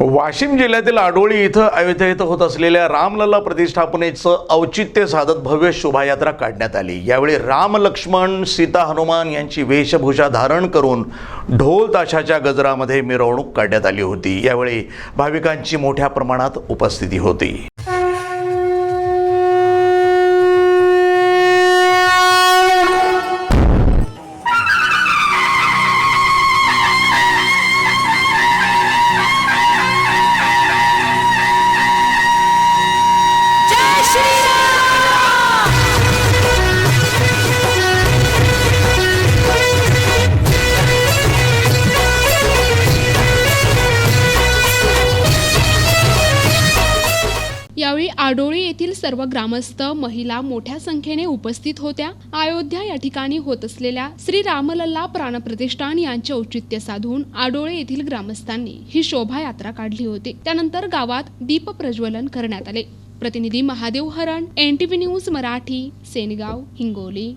वाशिम जिल्ह्यातील आडोळी इथं अयोध्या इथं होत असलेल्या रामलल्ला प्रतिष्ठापनेचं औचित्य साधत भव्य शोभायात्रा काढण्यात आली. यावेळी राम लक्ष्मण सीता हनुमान यांची वेशभूषा धारण करून ढोल ताशाच्या गजरामध्ये मिरवणूक काढण्यात आली होती. यावेळी भाविकांची मोठ्या प्रमाणात उपस्थिती होती. यावेळी आडोळी येथील सर्व ग्रामस्थ महिला मोठ्या संख्येने उपस्थित होत्या. अयोध्या या ठिकाणी होत असलेल्या श्री रामलल्ला प्राणप्रतिष्ठान यांचे औचित्य साधून आडोळे येथील ग्रामस्थांनी ही शोभायात्रा काढली होती. त्यानंतर गावात दीप प्रज्वलन करण्यात आले. प्रतिनिधी महादेव हरण एनटीव्ही न्यूज मराठी सेनगाव हिंगोली.